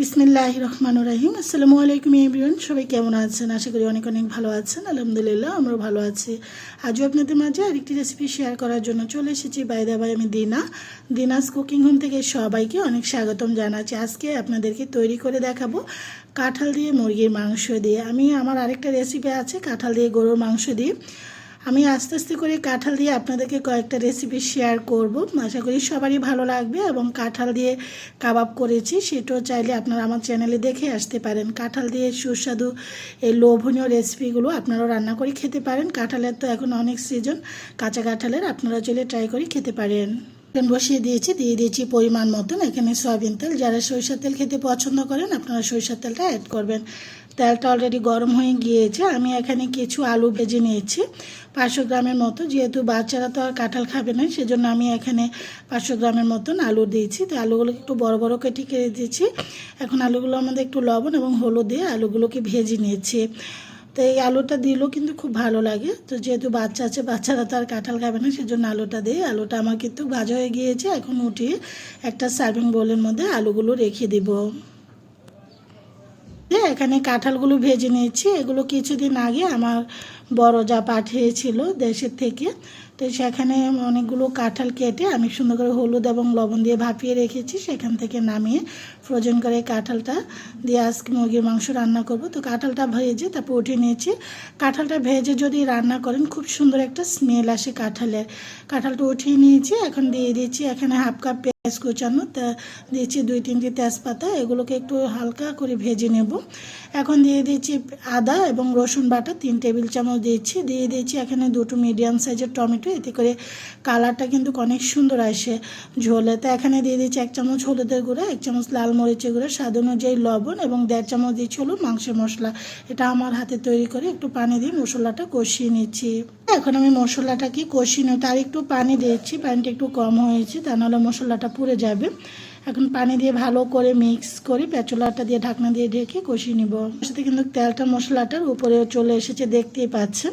বিসমিল্লাহ রহমান রাহিম। আসসালামু আলাইকুম এভরিওয়ান সবাই কেমন আছেন? আশা করি অনেক অনেক ভালো আছেন। আলহামদুলিল্লাহ, আমরাও ভালো আছি। আজও আপনাদের মাঝে আরেকটি রেসিপি শেয়ার করার জন্য চলে এসেছি বাইদা বাই আমি দিনা। দিনাস কুকিং হোম থেকে সবাইকে অনেক স্বাগতম জানাচ্ছি। আজকে আপনাদেরকে তৈরি করে দেখাবো কাঁঠাল দিয়ে মুরগির মাংস দিয়ে। আমি আমার আরেকটা রেসিপি আছে, কাঁঠাল দিয়ে গরুর মাংস দিয়ে। আমি আস্তে আস্তে করে কাঁঠাল দিয়ে আপনাদেরকে কয়েকটা রেসিপি শেয়ার করব। আশা করি সবারই ভালো লাগবে এবং কাঁঠাল দিয়ে কাবাব করেছি। সেটাও চাইলে আপনারা আমার চ্যানেলে দেখে আসতে পারেন। কাঁঠাল দিয়ে সুস্বাদু এই লোভনীয় রেসিপিগুলো আপনারাও রান্না করে খেতে পারেন। কাঁঠালের তো এখন অনেক সিজন কাঁচা কাঁঠালের আপনারা চাইলে ট্রাই করে খেতে পারেন। বসিয়ে দিয়েছি, দিয়ে দিয়েছি পরিমাণ মতন। এখানে সয়াবিন তেল। যারা সরিষার তেল খেতে পছন্দ করেন, আপনারা সরিষার তেলটা অ্যাড করবেন। তেলটা অলরেডি গরম হয়ে গিয়েছে। আমি এখানে কিছু আলু ভেজে নিয়েছি। পাঁচশো গ্রামের মতো, যেহেতু বাচ্চারা তো আর কাঁঠাল খাবে না, সেজন্য আমি এখানে পাঁচশো গ্রামের মতন আলু দিয়েছি। তো আলুগুলো একটু বড় বড় কেটে কেটে দিয়েছি। এখন আলুগুলো আমাদের একটু লবণ এবং হলুদ দিয়ে আলুগুলোকে ভেজে নিয়েছি। তো এই আলুটা দিলেও কিন্তু খুব ভালো লাগে। তো যেহেতু বাচ্চা আছে, বাচ্চারা তো আর কাঁঠাল খাবে না, সেজন্য আলুটা দিই আলুটা আমার কিন্তু ভাজা হয়ে গিয়েছে। এখন উঠিয়ে একটা সার্ভিং বোলের মধ্যে আলুগুলো রেখে দিব। এখানে কাঁঠালগুলো ভেজে নিয়েছি। এগুলো কিছুদিন আগে আমার বড় যা পাঠিয়েছিল দেশের থেকে। তো সেখানে অনেকগুলো কাঁঠাল কেটে আমি সুন্দর করে হলুদ এবং লবণ দিয়ে ভাপিয়ে রেখেছি। সেখান থেকে নামিয়ে ফ্রোজেন করে কাঁঠালটা দিয়ে আজকে মুরগির মাংস রান্না করব। তো কাঁঠালটা ভেজে তারপর উঠিয়ে নিয়েছি। কাঁঠালটা ভেজে যদি রান্না করেন, খুব সুন্দর একটা স্মেল আসে কাঁঠালের। কাঁঠালটা উঠিয়ে নিয়েছি, এখন দিয়ে দিয়েছি এখানে হাফ কাপ পেঁয়াজ কুচানো, তা দিয়েছি দুই তিনটি তেজপাতা, এগুলোকে একটু হালকা করে ভেজে নেব। এখন দিয়ে দিয়েছি আদা এবং রসুন বাটা, তিন টেবিল চামচ দিয়েছি দিয়ে দিয়েছি এখানে দুটো মিডিয়াম সাইজের টমেটো, এতে করে কালারটা কিন্তু অনেক সুন্দর আসে ঝোলে। তো এখানে দিয়ে দিয়েছি এক চামচ হলুদের গুঁড়া, এক চামচ লাল মরিচের গুঁড়া, স্বাদ অনুযায়ী লবণ এবং দেড় চামচ দিয়েছি হলো মাংসের মশলা। এটা আমার হাতে তৈরি করে একটু পানি দিয়ে মশলাটা কষিয়ে নিচ্ছি। এখন আমি মশলাটাকে কষিয়ে তার একটু পানি দিয়েছি পানিটা একটু কম হয়েছে, তা নাহলে মশলাটা পুড়ে যাবে। এখন পানি দিয়ে ভালো করে মিক্স করে পেঁচলাটা দিয়ে ঢাকনা দিয়ে ঢেকে কষিয়ে নিব। সাথে কিন্তু তেলটা, মশলাটার উপরে চলে এসেছে, দেখতেই পাচ্ছেন।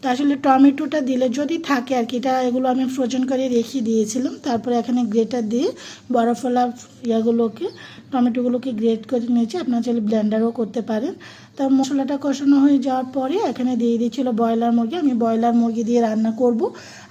তো আসলে টমেটোটা দিলে যদি থাকে আর কি, এটা এগুলো আমি ফ্রোজেন করে রেখে দিয়েছিলাম। তারপরে এখানে গ্রেটার দিয়ে বরফলা ইয়াগুলোকে টমেটোগুলোকে গ্রেট করে নিয়েছি। আপনারা চাইলে ব্লেন্ডারও করতে পারেন। তা মশলাটা কষানো হয়ে যাওয়ার পরে এখানে দিয়ে দিয়েছিলো ব্রয়লার মুরগি। আমি ব্রয়লার মুরগি দিয়ে রান্না করব।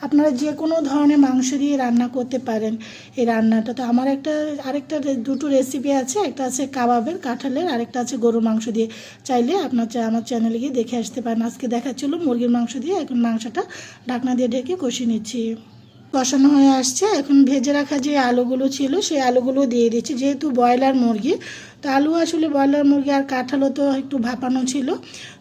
আপনারা যে কোনো ধরনের মাংস দিয়ে রান্না করতে পারেন এই রান্নাটা। তো আমার একটা, আরেকটা দুটো রেসিপি আছে। একটা আছে কাবাবের কাঁঠালের, আরেকটা আছে গরুর মাংস দিয়ে। চাইলে আপনার আমার চ্যানেলে গিয়ে দেখে আসতে পারেন। আজকে দেখাচ্ছিল মুরগির মাংস দিয়ে। এখন মাংসটা ঢাকনা দিয়ে ঢেকে কষিয়ে নিচ্ছি। কষানো হয়ে আসছে। এখন ভেজে রাখা যে আলুগুলো ছিল, সেই আলুগুলো দিয়ে দিচ্ছি। যেহেতু ব্রয়লার মুরগি, তো আলু আসলে ব্রয়লার মুরগি আর কাঁঠালও তো একটু ভাপানো ছিল।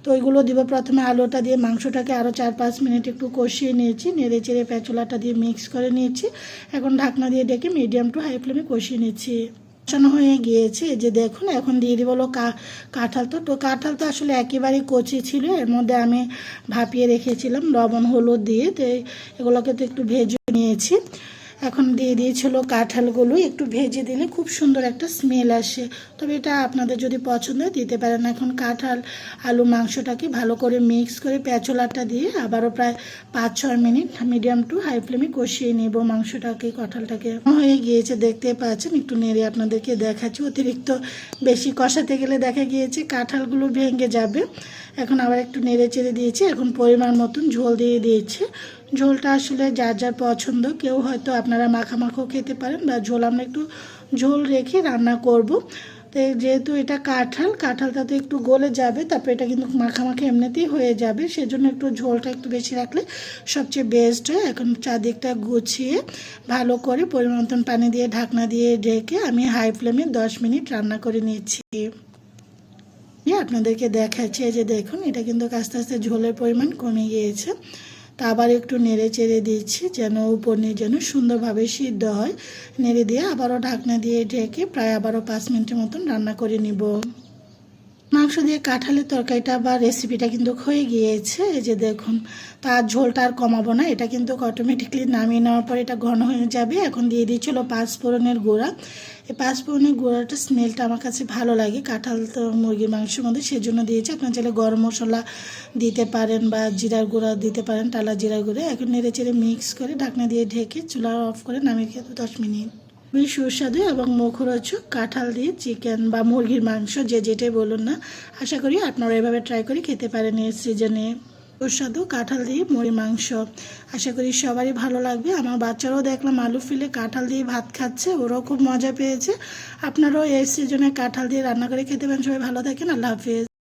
তো ওইগুলো দিব। প্রথমে আলুটা দিয়ে মাংসটাকে আরও চার পাঁচ মিনিট একটু কষিয়ে নিয়েছি। নেড়ে চেড়ে পেঁচলাটা দিয়ে মিক্স করে নিয়েছি। এখন ঢাকনা দিয়ে ডেকে মিডিয়াম টু হাই ফ্লেমে কষিয়ে নিচ্ছি। কষানো হয়ে গিয়েছে। যে দেখুন, এখন দিয়ে দিব কাঁঠাল তো। তো কাঁঠাল তো আসলে একেবারেই কচি ছিল। এর মধ্যে আমি ভাপিয়ে রেখেছিলাম লবণ, হলুদ দিয়ে। তো এগুলোকে তো একটু ভেজে নিয়েছি। এখন দিয়ে দিয়েছিল কাঁঠালগুলো। একটু ভেজে দিলে খুব সুন্দর একটা স্মেল আসে। তবে এটা আপনাদের যদি পছন্দ হয়, দিতে পারেন। এখন কাঁঠাল, আলু, মাংসটাকে ভালো করে মিক্স করে পেঁচলাটা দিয়ে আবারও প্রায় পাঁচ ছয় মিনিট মিডিয়াম টু হাই ফ্লেমে কষিয়ে নেব মাংসটাকে, কাঁঠালটাকে। হয়ে গিয়েছে, দেখতে পাচ্ছেন? একটু নেড়ে আপনাদেরকে দেখাচ্ছি। অতিরিক্ত বেশি কষাতে গেলে দেখা গিয়েছে কাঁঠালগুলো ভেঙে যাবে। এখন আবার একটু নেড়ে চেড়ে দিয়েছি। এখন পরিমাণ মতন ঝোল দিয়ে দিয়েছে। ঝোলটা আসলে যার যার পছন্দ, কেউ হয়তো আপনারা মাখামাখো খেতে পারেন বা ঝোল আমরা একটু ঝোল রেখে রান্না করব। তো যেহেতু এটা কাঁঠাল, কাঁঠালটা তো একটু গলে যাবে, তারপর এটা কিন্তু মাখামাখি এমনিতেই হয়ে যাবে, সেজন্য একটু ঝোলটা একটু বেশি রাখলে সবচেয়ে বেস্ট হয়। এখন চারদিকটা গুছিয়ে ভালো করে পরিমাণ মতন পানি দিয়ে ঢাকনা দিয়ে ঢেকে আমি হাই ফ্লেমে দশ মিনিট রান্না করে দিয়ে আপনাদেরকে দেখাচ্ছি যে দেখুন, এটা কিন্তু আস্তে আস্তে ঝোলের পরিমাণ কমে গিয়েছে। তা আবার একটু নেড়ে চেড়ে দিচ্ছি যেন উপর যেন সুন্দরভাবে সিদ্ধ হয়। নেড়ে দিয়ে আবারও ঢাকনা দিয়ে ঢেকে প্রায় আবারও পাঁচ মিনিটের মতন রান্না করে নিব। মাংস দিয়ে কাঁঠালের তরকারিটা বা রেসিপিটা কিন্তু হয়ে গিয়েছে। এই যে দেখুন, তার ঝোলটা আর কমাবো না, এটা কিন্তু অটোমেটিকলি নামিয়ে নেওয়ার পর এটা ঘন হয়ে যাবে। এখন দিয়ে দিয়েছিল পাঁচ ফোড়নের গুঁড়া। এই পাঁচ ফোড়নের গুঁড়াটা স্মেলটা আমার কাছে ভালো লাগে। কাঁঠাল তো মুরগির মাংসের মধ্যে, সেজন্য দিয়েছি। আপনার চাইলে গরম মশলা দিতে পারেন বা জিরার গুঁড়া দিতে পারেন, টালা জিরার গুঁড়া। এখন নেড়ে চেড়ে মিক্স করে ঢাকনা দিয়ে ঢেকে চুলা অফ করে নামিয়ে খেতে দশ মিনিট। বেশ সুস্বাদু এবং মুখরোচক কাঁঠাল দিয়ে চিকেন বা মুরগির মাংস, যে যেটাই বলুন না। আশা করি আপনারা এভাবে ট্রাই করে খেতে পারেন এই সিজনে সুস্বাদু কাঁঠাল দিয়ে মুড়ি মাংস। আশা করি সবারই ভালো লাগবে। আমার বাচ্চারাও দেখলাম আলু ফিলে কাঁঠাল দিয়ে ভাত খাচ্ছে, ওরাও খুব মজা পেয়েছে। আপনারাও এই সিজনে কাঁঠাল দিয়ে রান্না করে খেতে পারেন। সবাই ভালো থাকেন। আল্লাহ হাফিজ।